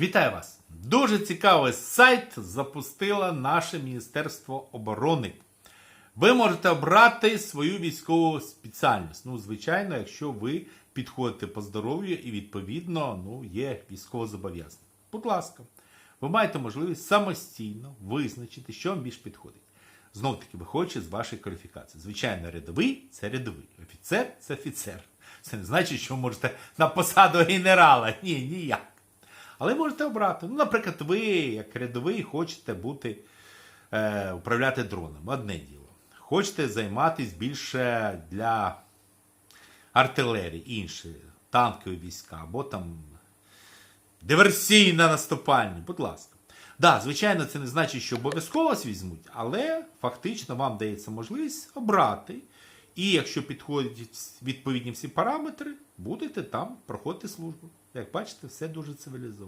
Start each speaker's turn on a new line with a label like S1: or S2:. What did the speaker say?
S1: Вітаю вас! Дуже цікавий сайт запустило наше Міністерство оборони. Ви можете обрати свою військову спеціальність. Ну, звичайно, якщо ви підходите по здоров'ю і відповідно ну, є військовозобов'язані. Будь ласка, ви маєте можливість самостійно визначити, що вам більш підходить. Знов таки, виходячи з вашої кваліфікації. Звичайно, рядовий це рядовий, офіцер це офіцер. Це не значить, що ви можете на посаду генерала. Ні, ніяк. Але можете обрати. Ну, наприклад, ви, як рядовий, хочете бути, е, управляти дроном. Одне діло. Хочете займатися більше для артилерії, інше, танкові війська, або там диверсійно наступальні. Будь ласка. Да, звичайно, це не значить, що обов'язково візьмуть, але фактично вам дається можливість обрати. І якщо підходять відповідні всі параметри, будете там проходити службу. Як бачите, все дуже цивілізовано.